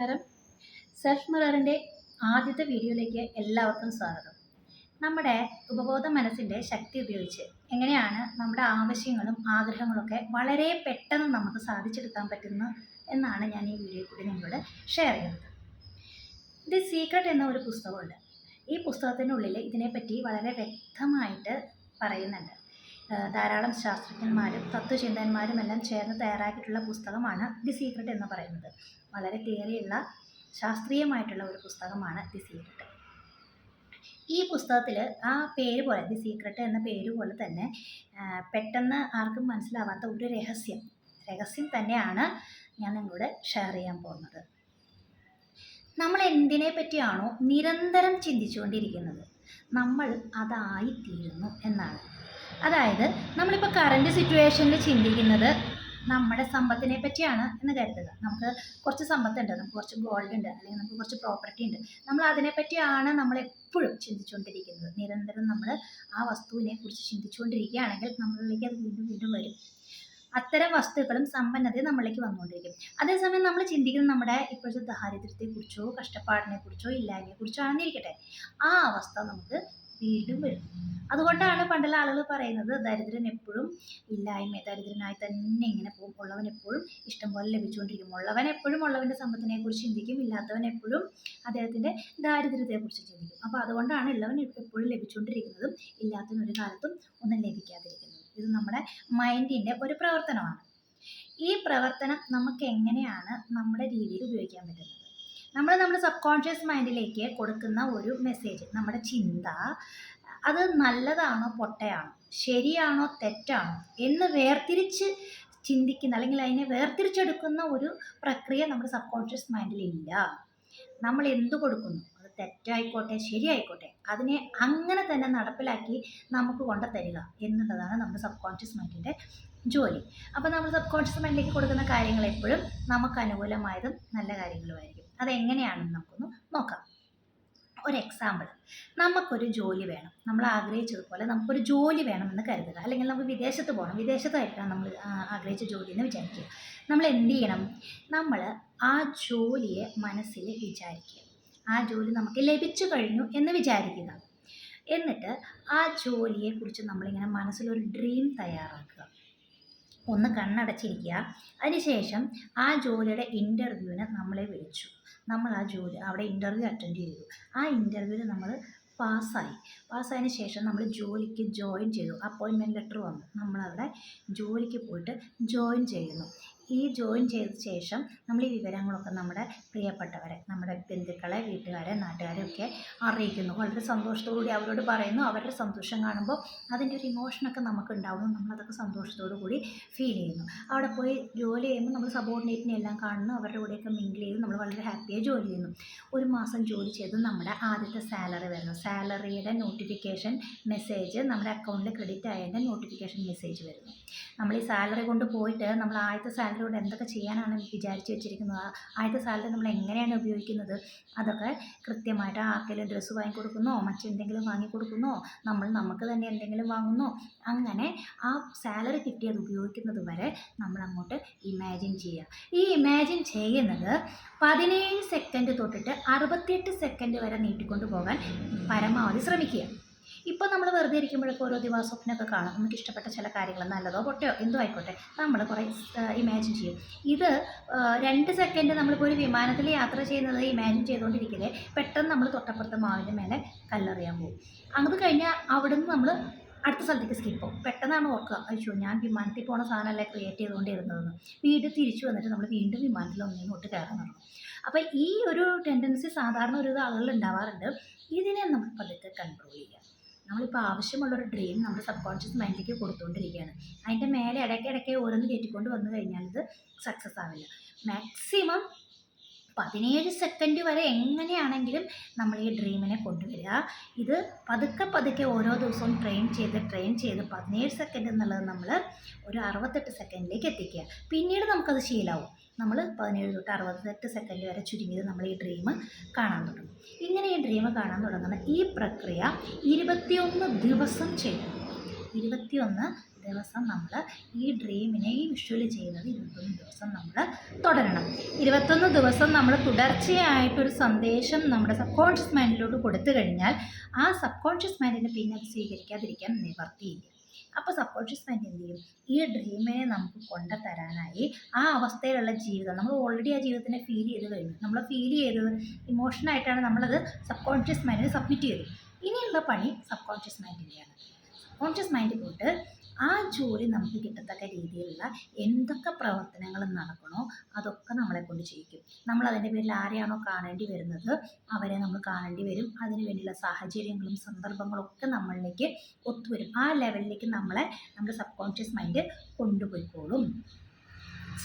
നമസ്കാരം. സെൽഫ് മിററിന്റെ ആദ്യത്തെ വീഡിയോയിലേക്ക് എല്ലാവർക്കും സ്വാഗതം. നമ്മുടെ ഉപബോധ മനസ്സിന്റെ ശക്തി ഉപയോഗിച്ച് എങ്ങനെയാണ് നമ്മുടെ ആവശ്യങ്ങളും ആഗ്രഹങ്ങളൊക്കെ വളരെ പെട്ടെന്ന് നമുക്ക് സാധിച്ചെടുക്കാൻ പറ്റുന്നു എന്നാണ് ഞാൻ ഈ വീഡിയോ കൂടി നിങ്ങളോട് ഷെയർ ചെയ്യുന്നത്. ദി സീക്രട്ട് എന്ന ഒരു പുസ്തകമുണ്ട്. ഈ പുസ്തകത്തിനുള്ളിൽ ഇതിനെപ്പറ്റി വളരെ വ്യക്തമായിട്ട് പറയുന്നുണ്ട്. ധാരാളം ശാസ്ത്രജ്ഞന്മാരും തത്വചിന്തന്മാരും എല്ലാം ചേർന്ന് തയ്യാറാക്കിയിട്ടുള്ള പുസ്തകമാണ് ദി സീക്രട്ട് എന്ന് പറയുന്നത്. വളരെ തിയറിയുള്ള ശാസ്ത്രീയമായിട്ടുള്ള ഒരു പുസ്തകമാണ് ദി സീക്രട്ട്. ഈ പുസ്തകത്തിൽ ആ പേര് പോലെ ദി സീക്രട്ട് എന്ന പേര് പോലെ തന്നെ പെട്ടെന്ന് ആർക്കും മനസ്സിലാവാത്ത ഒരു രഹസ്യം. രഹസ്യം തന്നെയാണ് ഞാൻ നിങ്ങളോട് ഷെയർ ചെയ്യാൻ പോകുന്നത്. നമ്മൾ എന്തിനെ പറ്റിയാണോ നിരന്തരം ചിന്തിച്ചുകൊണ്ടിരിക്കുന്നത്? നമ്മൾ അതായിത്തീരുന്നു എന്നാണ്. അതായത് നമ്മളിപ്പോൾ കറണ്ട് സിറ്റുവേഷനിൽ ചിന്തിക്കുന്നത് നമ്മുടെ സമ്പത്തിനെ പറ്റിയാണ് എന്ന് കരുതുക. നമുക്ക് കുറച്ച് സമ്പത്തുണ്ട് നമുക്ക് കുറച്ച് ഗോൾഡ് ഉണ്ട് അല്ലെങ്കിൽ നമുക്ക് കുറച്ച് പ്രോപ്പർട്ടി ഉണ്ട്. നമ്മൾ അതിനെപ്പറ്റിയാണ് നമ്മൾ എപ്പോഴും ചിന്തിച്ചുകൊണ്ടിരിക്കുന്നത്. നിരന്തരം നമ്മൾ ആ വസ്തുവിനെ കുറിച്ച് ചിന്തിച്ചുകൊണ്ടിരിക്കുകയാണെങ്കിൽ നമ്മളിലേക്ക് അത് വീണ്ടും വീണ്ടും വരും. അത്തരം വസ്തുക്കളും സമ്പന്നതയും നമ്മളിലേക്ക് വന്നുകൊണ്ടിരിക്കും. അതേസമയം നമ്മൾ ചിന്തിക്കുന്നത് നമ്മുടെ ഇപ്പോഴത്തെ ദാരിദ്ര്യത്തെക്കുറിച്ചോ കഷ്ടപ്പാടിനെക്കുറിച്ചോ ഇല്ലായ്മയെക്കുറിച്ചോ ആണെന്നിരിക്കട്ടെ. ആ അവസ്ഥ നമുക്ക് വീണ്ടും വരും. അതുകൊണ്ടാണ് പണ്ടുള്ള ആളുകൾ പറയുന്നത് ദരിദ്രൻ എപ്പോഴും ഇല്ലായ്മ ദരിദ്രനായി തന്നെ ഇങ്ങനെ പോകും. ഉള്ളവൻ എപ്പോഴും ഇഷ്ടം പോലെ ലഭിച്ചുകൊണ്ടിരിക്കും. ഉള്ളവൻ എപ്പോഴും ഉള്ളവന്റെ സമ്പത്തിനെ കുറിച്ച് ചിന്തിക്കും. ഇല്ലാത്തവൻ എപ്പോഴും അദ്ദേഹത്തിന്റെ ദാരിദ്ര്യത്തെക്കുറിച്ച് ചിന്തിക്കും. അപ്പോൾ അതുകൊണ്ടാണ് ഉള്ളവൻ എപ്പോഴും ലഭിച്ചുകൊണ്ടിരിക്കുന്നതും ഇല്ലാത്തവൻ ഒരു കാലത്തും ഒന്നും ലഭിക്കാതിരിക്കുന്നതും. ഇത് നമ്മുടെ മൈൻഡിന്റെ ഒരു പ്രവർത്തനമാണ്. ഈ പ്രവർത്തനം നമുക്ക് എങ്ങനെയാണ് നമ്മുടെ രീതിയിൽ ഉപയോഗിക്കാൻ പറ്റുന്നത്? നമ്മൾ നമ്മുടെ സബ് കോൺഷ്യസ് മൈൻഡിലേക്ക് കൊടുക്കുന്ന ഒരു മെസ്സേജ് നമ്മുടെ ചിന്ത അത് നല്ലതാണോ പൊട്ടയാണോ ശരിയാണോ തെറ്റാണോ എന്ന് വേർതിരിച്ച് ചിന്തിക്കുന്ന അല്ലെങ്കിൽ അതിനെ വേർതിരിച്ചെടുക്കുന്ന ഒരു പ്രക്രിയ നമ്മുടെ സബ് കോൺഷ്യസ് മൈൻഡിലില്ല നമ്മൾ എന്ത് കൊടുക്കുന്നു? അത് തെറ്റായിക്കോട്ടെ ശരിയായിക്കോട്ടെ അതിനെ അങ്ങനെ തന്നെ നടപ്പിലാക്കി നമുക്ക് കൊണ്ടുതരിക എന്നുള്ളതാണ് നമ്മുടെ സബ് കോൺഷ്യസ് മൈൻഡിന്റെ ജോലി. അപ്പോൾ നമ്മൾ സബ് കോൺഷ്യസ് മൈൻഡിലേക്ക് കൊടുക്കുന്ന കാര്യങ്ങൾ എപ്പോഴും നമുക്ക് അനുകൂലമായതും നല്ല കാര്യങ്ങളുമായിരിക്കും. അതെങ്ങനെയാണെന്ന് നമുക്കൊന്ന് നോക്കാം. ഒരു എക്സാമ്പിൾ നമുക്കൊരു ജോലി വേണം. നമ്മൾ ആഗ്രഹിച്ചതുപോലെ നമുക്കൊരു ജോലി വേണമെന്ന് കരുതുക. അല്ലെങ്കിൽ നമുക്ക് വിദേശത്ത് പോകണം. വിദേശത്തായിരിക്കണം നമ്മൾ ആഗ്രഹിച്ച ജോലി എന്ന് വിചാരിക്കുക. നമ്മൾ എന്ത് ചെയ്യണം? നമ്മൾ ആ ജോലിയെ മനസ്സിൽ വിചാരിക്കുക. ആ ജോലി നമുക്ക് ലഭിച്ചു കഴിഞ്ഞു എന്ന് വിചാരിക്കുക. എന്നിട്ട് ആ ജോലിയെക്കുറിച്ച് നമ്മളിങ്ങനെ മനസ്സിലൊരു ഡ്രീം തയ്യാറാക്കുക. ഒന്ന് കണ്ണടച്ചിരിക്കുക. അതിനുശേഷം ആ ജോലിയുടെ ഇന്റർവ്യൂവിന് നമ്മളെ വിളിച്ചു. നമ്മൾ ആ ജോലി അവിടെ ഇന്റർവ്യൂ അറ്റൻഡ് ചെയ്തു. ആ ഇന്റർവ്യൂവിൽ നമ്മൾ പാസ്സായി. പാസ്സായതിന് ശേഷം നമ്മൾ ജോലിക്ക് ജോയിൻ ചെയ്തു. അപ്പോയിൻമെന്റ് ലെറ്റർ വന്നു. നമ്മളവിടെ ജോലിക്ക് പോയിട്ട് ജോയിൻ ചെയ്യുന്നു. ഈ ജോയിൻ ചെയ്ത ശേഷം നമ്മൾ ഈ വിവരങ്ങളൊക്കെ നമ്മുടെ പ്രിയപ്പെട്ടവരെ നമ്മുടെ ബന്ധുക്കളെ വീട്ടുകാരെ നാട്ടുകാരെ ഒക്കെ അറിയിക്കുന്നു. വളരെ സന്തോഷത്തോടുകൂടി അവരോട് പറയുന്നു. അവരുടെ സന്തോഷം കാണുമ്പോൾ അതിന്റെ ഒരു ഇമോഷനൊക്കെ നമുക്ക് ഉണ്ടാവുന്നു നമ്മളതൊക്കെ സന്തോഷത്തോടു കൂടി ഫീൽ ചെയ്യുന്നു. അവിടെ പോയി ജോലി ചെയ്യുമ്പോൾ നമ്മൾ സബോർഡിനേറ്റിനെ എല്ലാം കാണുന്നു. അവരുടെ കൂടെയൊക്കെ മിങ്കിൾ ചെയ്ത് നമ്മൾ വളരെ ഹാപ്പിയായി ജോലി ചെയ്യുന്നു. ഒരു മാസം ജോലി ചെയ്ത് നമ്മുടെ ആദ്യത്തെ സാലറി വരുന്നു. സാലറിയുടെ നോട്ടിഫിക്കേഷൻ മെസ്സേജ് നമ്മുടെ അക്കൗണ്ടിൽ ക്രെഡിറ്റ് ആയതിന്റെ നോട്ടിഫിക്കേഷൻ മെസ്സേജ് വരുന്നു. നമ്മൾ ഈ സാലറി കൊണ്ട് പോയിട്ട് നമ്മൾ ആദ്യത്തെ സാലറി കൊണ്ട് എന്തൊക്കെ ചെയ്യാനാണ് വിചാരിച്ചു വെച്ചിരിക്കുന്നത്? ആദ്യത്തെ സാലറി നമ്മൾ എങ്ങനെയാണ് ഉപയോഗിക്കുന്നത്? അതൊക്കെ കൃത്യമായിട്ട് ആർക്കെങ്കിലും ഡ്രസ്സ് വാങ്ങി കൊടുക്കുന്നോ മറ്റെന്തെങ്കിലും വാങ്ങി കൊടുക്കുന്നോ നമ്മൾ നമുക്ക് തന്നെ എന്തെങ്കിലും വാങ്ങുന്നോ? അങ്ങനെ ആ സാലറി കിട്ടിയത് ഉപയോഗിക്കുന്നത് വരെ നമ്മൾ അങ്ങോട്ട് ഇമാജിൻ ചെയ്യുക. ഈ ഇമാജിൻ ചെയ്യുന്നത് പതിനേഴ് സെക്കൻഡ് തൊട്ടിട്ട് അറുപത്തിയെട്ട് സെക്കൻഡ് വരെ നീട്ടിക്കൊണ്ട് പോകാൻ പരമാവധി ശ്രമിക്കുക. ഇപ്പോൾ നമ്മൾ വെറുതെ ഇരിക്കുമ്പോഴൊക്കെ ഓരോ ദിവാസ്വപ്നമൊക്കെ കാണും. നമുക്ക് ഇഷ്ടപ്പെട്ട ചില കാര്യങ്ങൾ നല്ലതോ പൊട്ടയോ? എന്തോ ആയിക്കോട്ടെ. നമ്മൾ കുറേ ഇമാജിൻ ചെയ്യും. ഇത് രണ്ട് സെക്കൻഡ് നമ്മളിപ്പോൾ ഒരു വിമാനത്തിൽ യാത്ര ചെയ്യുന്നത് ഇമാജിൻ ചെയ്തുകൊണ്ടിരിക്കില്ലേ പെട്ടെന്ന് നമ്മൾ തൊട്ടപ്പുറത്തെ മാവിന്റെ മേലെ കല്ലെറിയാൻ പോകും. അത് കഴിഞ്ഞാൽ അവിടുന്ന് നമ്മൾ അടുത്ത സ്ഥലത്തേക്ക് സ്കിപ്പ് പോകും. പെട്ടെന്നാണ് ഓർക്കുക അയ്യോ ഞാൻ വിമാനത്തിൽ പോണ സാധനമല്ലേ ക്രിയേറ്റ് ചെയ്തുകൊണ്ടിരുന്നതെന്ന് വീട് തിരിച്ചു വന്നിട്ട് നമ്മൾ വീണ്ടും വിമാനത്തിൽ ഒന്നിങ്ങോട്ട് കയറാൻ തുടങ്ങും. അപ്പോൾ ഈ ഒരു ടെൻഡൻസി സാധാരണ ഒരു ആളുകൾ ഉണ്ടാവാറുണ്ട്. ഇതിനെ നമ്മൾ പതുക്കെ കൺട്രോൾ ചെയ്യുക. നമ്മളിപ്പോൾ ആവശ്യമുള്ളൊരു ഡ്രീം നമ്മുടെ സബ് കോൺഷ്യസ് മൈൻഡിലേക്ക് കൊടുത്തുകൊണ്ടിരിക്കുകയാണ് അതിന്റെ മേലെ ഇടയ്ക്കിടയ്ക്ക് ഓരോന്ന് കയറ്റിക്കൊണ്ട് വന്നു കഴിഞ്ഞാൽ ഇത് സക്സസ് ആവില്ല. മാക്സിമം പതിനേഴ് സെക്കൻഡ് വരെ എങ്ങനെയാണെങ്കിലും നമ്മൾ ഈ ഡ്രീമിനെ കൊണ്ടുവരിക. ഇത് പതുക്കെ പതുക്കെ ഓരോ ദിവസവും ട്രെയിൻ ചെയ്ത് ട്രെയിൻ ചെയ്ത് പതിനേഴ് സെക്കൻഡ് എന്നുള്ളത് നമ്മൾ ഒരു അറുപത്തെട്ട് സെക്കൻഡിലേക്ക് എത്തിക്കുക. പിന്നീട് നമുക്കത് ശീലമാവും നമ്മൾ പതിനേഴ് തൊട്ട് അറുപത്തെട്ട് സെക്കൻഡ് വരെ ചുരുങ്ങിയത് നമ്മൾ ഈ ഡ്രീം കാണാൻ തുടങ്ങും. ഇങ്ങനെ ഈ ഡ്രീം കാണാൻ തുടങ്ങുന്ന ഈ പ്രക്രിയ ഇരുപത്തിയൊന്ന് ദിവസം ചെയ്യണം. ഇരുപത്തിയൊന്ന് ദിവസം നമ്മൾ ഈ ഡ്രീമിനെ ഈ വിഷ്വൽ ചെയ്യുന്നത് ഇരുപത്തൊന്ന് ദിവസം നമ്മൾ തുടരണം. ഇരുപത്തൊന്ന് ദിവസം നമ്മൾ തുടർച്ചയായിട്ടൊരു സന്ദേശം നമ്മുടെ സബ് കോൺഷ്യസ് മൈൻഡിലോട്ട് കൊടുത്തു കഴിഞ്ഞാൽ ആ സബ് കോൺഷ്യസ് മൈൻഡിന് പിന്നെ അത് സ്വീകരിക്കാതിരിക്കാൻ നിവർത്തിയില്ല അപ്പോൾ സബ് കോൺഷ്യസ് മൈൻഡ് എന്ത് ചെയ്യും? ഈ ഡ്രീമിനെ നമുക്ക് കൊണ്ടുതരാനായി ആ അവസ്ഥയിലുള്ള ജീവിതം നമ്മൾ ഓൾറെഡി ആ ജീവിതത്തിനെ ഫീൽ ചെയ്ത് കഴിഞ്ഞു. നമ്മൾ ഫീൽ ചെയ്തത് ഇമോഷനായിട്ടാണ് നമ്മളത് സബ് കോൺഷ്യസ് മൈൻഡിന് സബ്മിറ്റ് ചെയ്തത്. ഇനിയുള്ള പണി സബ് കോൺഷ്യസ് മൈൻഡിന്റെയാണ് സബ്കോൺഷ്യസ് മൈൻഡ് പോയിട്ട് ആ ജോലി നമുക്ക് കിട്ടത്തക്ക രീതിയിലുള്ള എന്തൊക്കെ പ്രവർത്തനങ്ങൾ നടക്കണോ അതൊക്കെ നമ്മളെ കൊണ്ട് ചെയ്യിക്കും. നമ്മൾ അതിന്റെ പേരിൽ ആരെയാണോ കാണേണ്ടി വരുന്നത് അവരെ നമ്മൾ കാണേണ്ടി വരും. അതിനു വേണ്ടിയുള്ള സാഹചര്യങ്ങളും സന്ദർഭങ്ങളും ഒക്കെ നമ്മളിലേക്ക് ഒത്തുവരും. ആ ലെവലിലേക്ക് നമ്മളെ നമ്മുടെ സബ് കോൺഷ്യസ് മൈൻഡ് കൊണ്ടുപോയിക്കോളും.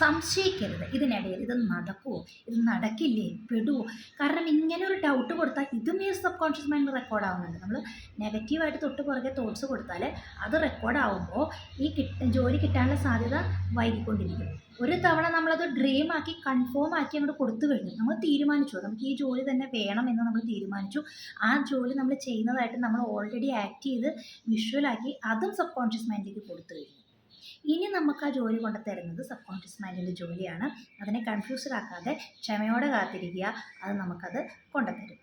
സംശയിക്കരുത്. ഇതിനിടയിൽ ഇത് നടക്കുമോ ഇത് നടക്കില്ലേ? പെടുവോ? കാരണം ഇങ്ങനെ ഒരു ഡൗട്ട് കൊടുത്താൽ ഇതും ഈ സബ് കോൺഷ്യസ് മൈൻഡ് റെക്കോർഡ് ആവുന്നുണ്ട്. നമ്മൾ നെഗറ്റീവായിട്ട് തൊട്ട് പുറകെ തോട്ട്സ് കൊടുത്താൽ അത് റെക്കോർഡ് ആവുമ്പോൾ ഈ കിട്ട ജോലി കിട്ടാനുള്ള സാധ്യത വൈകിക്കൊണ്ടിരിക്കും. ഒരു തവണ നമ്മളത് ഡ്രീം ആക്കി കൺഫേം ആക്കി അങ്ങോട്ട് കൊടുത്തു കഴിഞ്ഞു. നമ്മൾ തീരുമാനിച്ചു. നമുക്ക് ഈ ജോലി തന്നെ വേണം എന്ന് നമ്മൾ തീരുമാനിച്ചു. ആ ജോലി നമ്മൾ ചെയ്യുന്നതായിട്ട് നമ്മൾ ഓൾറെഡി ആക്ട് ചെയ്ത് വിഷ്വലാക്കി അതും സബ് കോൺഷ്യസ് മൈൻഡിലേക്ക് കൊടുത്തു കഴിഞ്ഞു. ഇനി നമുക്ക് ആ ജോലി കൊണ്ട് തരുന്നത് സബ് കോൺഷ്യസ് മൈൻഡിന്റെ ജോലിയാണ്. അതിനെ കൺഫ്യൂസ്ഡ് ആക്കാതെ ക്ഷമയോടെ കാത്തിരിക്കുക. അത് നമുക്കത് കൊണ്ടുതരും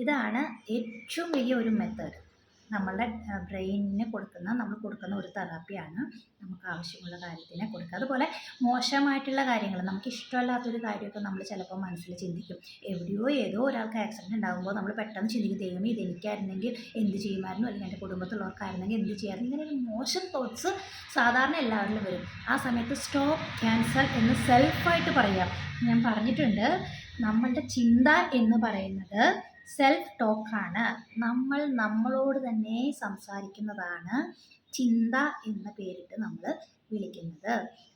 ഇതാണ് ഏറ്റവും വലിയ ഒരു മെത്തേഡ് നമ്മളുടെ ബ്രെയിനിന് കൊടുക്കുന്ന നമ്മൾ കൊടുക്കുന്ന ഒരു തെറാപ്പിയാണ് നമുക്ക് ആവശ്യമുള്ള കാര്യത്തിനെ കൊടുക്കുക. അതുപോലെ മോശമായിട്ടുള്ള കാര്യങ്ങൾ നമുക്ക് ഇഷ്ടമല്ലാത്തൊരു കാര്യമൊക്കെ നമ്മൾ ചിലപ്പോൾ മനസ്സിൽ ചിന്തിക്കും. എവിടെയോ ഏതോ ഒരാൾക്ക് ആക്സിഡന്റ് ഉണ്ടാകുമ്പോൾ നമ്മൾ പെട്ടെന്ന് ചിന്തിക്കും ദൈവമേ ഇത് എനിക്കായിരുന്നെങ്കിൽ എന്ത് ചെയ്യുമായിരുന്നു? അല്ലെങ്കിൽ എന്റെ കുടുംബത്തിലുള്ളവർക്കായിരുന്നെങ്കിൽ എന്ത് ചെയ്യാമായിരുന്നു? ഇങ്ങനെ ഒരു മോശം തോട്ട്സ് സാധാരണ എല്ലാവരിലും വരും. ആ സമയത്ത് സ്റ്റോപ്പ് ക്യാൻസൽ എന്ന് സെൽഫായിട്ട് പറയാം. ഞാൻ പറഞ്ഞിട്ടുണ്ട് നമ്മളുടെ ചിന്ത എന്ന് പറയുന്നത് സെൽഫ് ടോക്കാണ് നമ്മൾ നമ്മളോട് തന്നെ സംസാരിക്കുന്നതാണ് ചിന്ത എന്ന പേരിട്ട് നമ്മൾ വിളിക്കുന്നത്.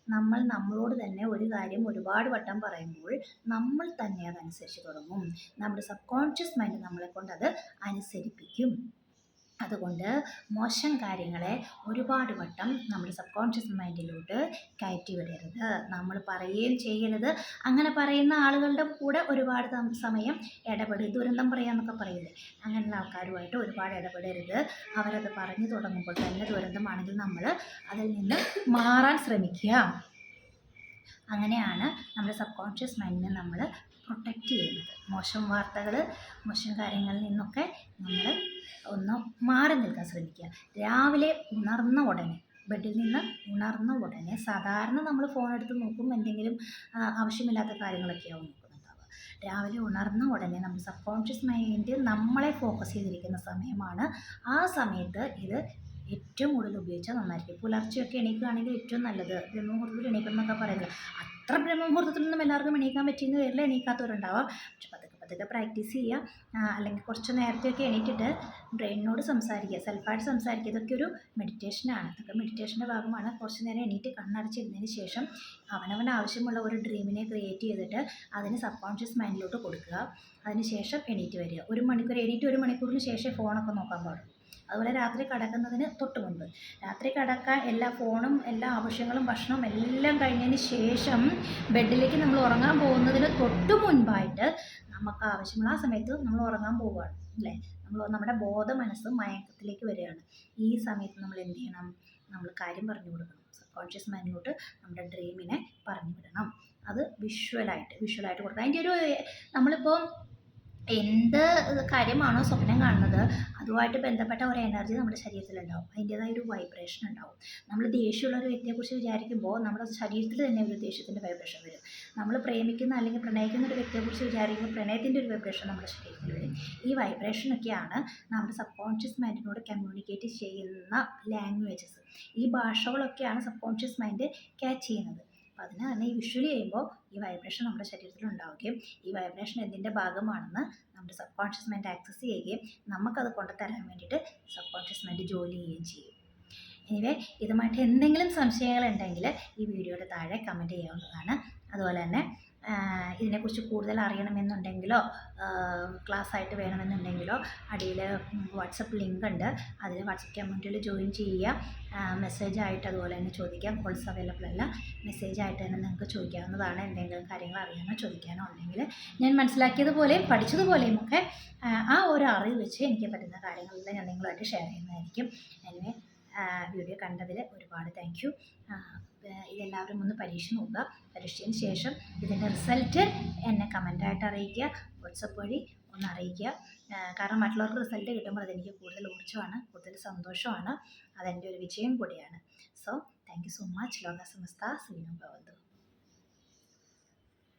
നമ്മൾ നമ്മളോട് തന്നെ ഒരു കാര്യം ഒരുപാട് വട്ടം പറയുമ്പോൾ നമ്മൾ തന്നെ അതനുസരിച്ച് തുടങ്ങും. നമ്മുടെ സബ് കോൺഷ്യസ് മൈൻഡ് നമ്മളെ കൊണ്ട് അത് അനുസരിപ്പിക്കും. അതുകൊണ്ട് മോശം കാര്യങ്ങളെ ഒരുപാട് വട്ടം നമ്മുടെ സബ് കോൺഷ്യസ് മൈൻഡിലോട്ട് കയറ്റി വിടരുത്. നമ്മൾ പറയുകയും ചെയ്യരുത്. അങ്ങനെ പറയുന്ന ആളുകളുടെ കൂടെ ഒരുപാട് സമയം ഇടപെടുക ദുരന്തം പറയാമെന്നൊക്കെ പറയില്ലേ? അങ്ങനെയുള്ള ആൾക്കാരുമായിട്ട് ഒരുപാട് ഇടപെടരുത്. അവരത് പറഞ്ഞു തുടങ്ങുമ്പോൾ തന്നെ ദുരന്തമാണെങ്കിൽ നമ്മൾ അതിൽ നിന്ന് മാറാൻ ശ്രമിക്കുക. അങ്ങനെയാണ് നമ്മുടെ സബ് കോൺഷ്യസ് മൈൻഡിനെ നമ്മൾ പ്രൊട്ടക്റ്റ് ചെയ്യുന്നത്. മോശം വാർത്തകൾ മോശം കാര്യങ്ങളിൽ നിന്നൊക്കെ നമ്മൾ ഒന്ന് മാറി നിൽക്കാൻ ശ്രമിക്കുക. രാവിലെ ഉണർന്ന ഉടനെ ബെഡിൽ നിന്ന് ഉണർന്ന ഉടനെ സാധാരണ നമ്മൾ ഫോൺ എടുത്ത് നോക്കും എന്തെങ്കിലും ആവശ്യമില്ലാത്ത കാര്യങ്ങളൊക്കെയാവും രാവിലെ ഉണർന്ന ഉടനെ നമ്മൾ സബ് കോൺഷ്യസ് മൈൻഡ് നമ്മളെ ഫോക്കസ് ചെയ്തിരിക്കുന്ന സമയമാണ്. ആ സമയത്ത് ഇത് ഏറ്റവും കൂടുതൽ ഉപയോഗിച്ചാൽ നന്നായിരിക്കും. പുലർച്ചെയൊക്കെ എണീക്കുകയാണെങ്കിൽ ഏറ്റവും നല്ലത് ബ്രഹ്മമുഹൂർത്തത്തിൽ എണീക്കണം എന്നൊക്കെ പറയുന്നത്. അത്ര ബ്രഹ്മമുഹൂർത്തത്തിലൊന്നും എല്ലാവർക്കും എണീക്കാൻ പറ്റിയെന്ന് വരില്ല എണീക്കാത്തവരുണ്ടാവാം. പക്ഷെ പതുക്കെ പ്രാക്ടീസ് ചെയ്യുക അല്ലെങ്കിൽ കുറച്ച് നേരത്തെയൊക്കെ എണീറ്റിട്ട് ബ്രെയിനിനോട് സംസാരിക്കുക. സെൽഫായിട്ട് സംസാരിക്കുക. ഇതൊക്കെ ഒരു മെഡിറ്റേഷനാണ് ഇതൊക്കെ മെഡിറ്റേഷന്റെ ഭാഗമാണ്. കുറച്ച് നേരം എണീറ്റ് കണ്ണടച്ചിരുന്നതിന് ശേഷം അവനവൻ ആവശ്യമുള്ള ഒരു ഡ്രീമിനെ ക്രിയേറ്റ് ചെയ്തിട്ട് അതിന് സബ് കോൺഷ്യസ് മൈൻഡിലോട്ട് കൊടുക്കുക. അതിനുശേഷം എണീറ്റ് വരിക. ഒരു മണിക്കൂർ എണീറ്റ് ഒരു മണിക്കൂറിന് ശേഷം ഫോണൊക്കെ നോക്കാൻ പാടും അതുപോലെ രാത്രി കിടക്കുന്നതിന് തൊട്ട് മുമ്പ് രാത്രി കിടക്കാൻ എല്ലാ ഫോണും എല്ലാ ആവശ്യങ്ങളും ഭക്ഷണവും എല്ലാം കഴിഞ്ഞതിന് ശേഷം ബെഡിലേക്ക് നമ്മൾ ഉറങ്ങാൻ പോകുന്നതിന് തൊട്ട് മുൻപായിട്ട് നമുക്ക് ആവശ്യമുള്ള ആ സമയത്ത് നമ്മൾ ഉറങ്ങാൻ പോവുകയാണ് അല്ലേ? നമ്മൾ നമ്മുടെ ബോധ മനസ്സ് മയക്കത്തിലേക്ക് വരികയാണ്. ഈ സമയത്ത് നമ്മൾ എന്ത് ചെയ്യണം? നമ്മൾ കാര്യം പറഞ്ഞു കൊടുക്കണം. സബ് കോൺഷ്യസ് മൈൻഡിലോട്ട് നമ്മുടെ ഡ്രീമിനെ പറഞ്ഞു വിടണം. അത് വിഷ്വലായിട്ട് വിഷ്വലായിട്ട് കൊടുക്കണം. അതിന്റെ ഒരു നമ്മളിപ്പോൾ എന്ത് കാര്യമാണോ സ്വപ്നം കാണുന്നത് അതുമായിട്ട് ബന്ധപ്പെട്ട ഒരു എനർജി നമ്മുടെ ശരീരത്തിലുണ്ടാവും. അതിന്റേതായ ഒരു വൈബ്രേഷൻ ഉണ്ടാവും. നമ്മൾ ദേഷ്യമുള്ള ഒരു വ്യക്തിയെക്കുറിച്ച് വിചാരിക്കുമ്പോൾ നമ്മുടെ ശരീരത്തിൽ തന്നെ ഒരു ദേഷ്യത്തിന്റെ വൈബ്രേഷൻ വരും. നമ്മൾ പ്രേമിക്കുന്ന അല്ലെങ്കിൽ പ്രണയിക്കുന്ന ഒരു വ്യക്തിയെക്കുറിച്ച് വിചാരിക്കുമ്പോൾ പ്രണയത്തിന്റെ ഒരു വൈബ്രേഷൻ നമ്മുടെ ശരീരത്തിൽ വരും. ഈ വൈബ്രേഷനൊക്കെയാണ് നമ്മുടെ സബ് കോൺഷ്യസ് മൈൻഡിനോട് കമ്മ്യൂണിക്കേറ്റ് ചെയ്യുന്ന ലാംഗ്വേജസ് ഈ ഭാഷകളൊക്കെയാണ് സബ് കോൺഷ്യസ് മൈൻഡ് ക്യാച്ച് ചെയ്യുന്നത്. അപ്പോൾ അതിന് തന്നെ ഈ വിഷ്വലി ചെയ്യുമ്പോൾ ഈ വൈബ്രേഷൻ നമ്മുടെ ശരീരത്തിൽ ഉണ്ടാവുകയും ഈ വൈബ്രേഷൻ എന്തിന്റെ ഭാഗമാണെന്ന് നമ്മുടെ സബ് കോൺഷ്യസ് മൈൻഡ് ആക്സസ് ചെയ്യുകയും നമുക്കത് കൊണ്ടുതരാൻ വേണ്ടിയിട്ട് സബ് കോൺഷ്യസ് മൈൻഡ് ജോലി ചെയ്യുകയും ചെയ്യും. എനിവേ ഇതുമായിട്ട് എന്തെങ്കിലും സംശയങ്ങളുണ്ടെങ്കിൽ ഈ വീഡിയോയുടെ താഴെ കമന്റ് ചെയ്യാവുന്നതാണ്. അതുപോലെ തന്നെ ഇതിനെക്കുറിച്ച് കൂടുതൽ അറിയണമെന്നുണ്ടെങ്കിലോ ക്ലാസ് ആയിട്ട് വേണമെന്നുണ്ടെങ്കിലോ അടിയിൽ വാട്സപ്പ് ലിങ്ക് ഉണ്ട് അതിൽ വാട്സപ്പ് കമ്മ്യൂണിറ്റിയിൽ ജോയിൻ ചെയ്യുക. മെസ്സേജ് ആയിട്ട് അതുപോലെ തന്നെ ചോദിക്കാം. കോൾസ് അവൈലബിൾ അല്ല. മെസ്സേജ് ആയിട്ട് തന്നെ നിങ്ങൾക്ക് ചോദിക്കാവുന്നതാണ്. എന്തെങ്കിലും കാര്യങ്ങൾ അറിയാനോ ചോദിക്കാനോ ഉണ്ടെങ്കിൽ ഞാൻ മനസ്സിലാക്കിയതുപോലെയും പഠിച്ചതുപോലെയും ഒക്കെ ആ, ഒരു അറിവ് വെച്ച് എനിക്ക് പറ്റുന്ന കാര്യങ്ങളെല്ലാം ഞാൻ നിങ്ങളുമായിട്ട് ഷെയർ ചെയ്യുന്നതായിരിക്കും. എനിവേ വീഡിയോ കണ്ടതിൽ ഒരുപാട് താങ്ക് യു ഇതെല്ലാവരും ഒന്ന് പരീക്ഷ നോക്കുക. പരീക്ഷയ്ക്ക് ശേഷം ഇതിന്റെ റിസൾട്ട് എന്നെ കമന്റായിട്ട് അറിയിക്കുക. വാട്സപ്പ് വഴി ഒന്ന് അറിയിക്കുക. കാരണം മറ്റുള്ളവർക്ക് റിസൾട്ട് കിട്ടുമ്പോൾ അതെനിക്ക് കൂടുതൽ ഊർജമാണ് കൂടുതൽ സന്തോഷമാണ്. അതെന്റെ ഒരു വിജയം കൂടിയാണ്. So thank you so much ലോക സമസ്ത സ്നേഹം ഭവന്തു.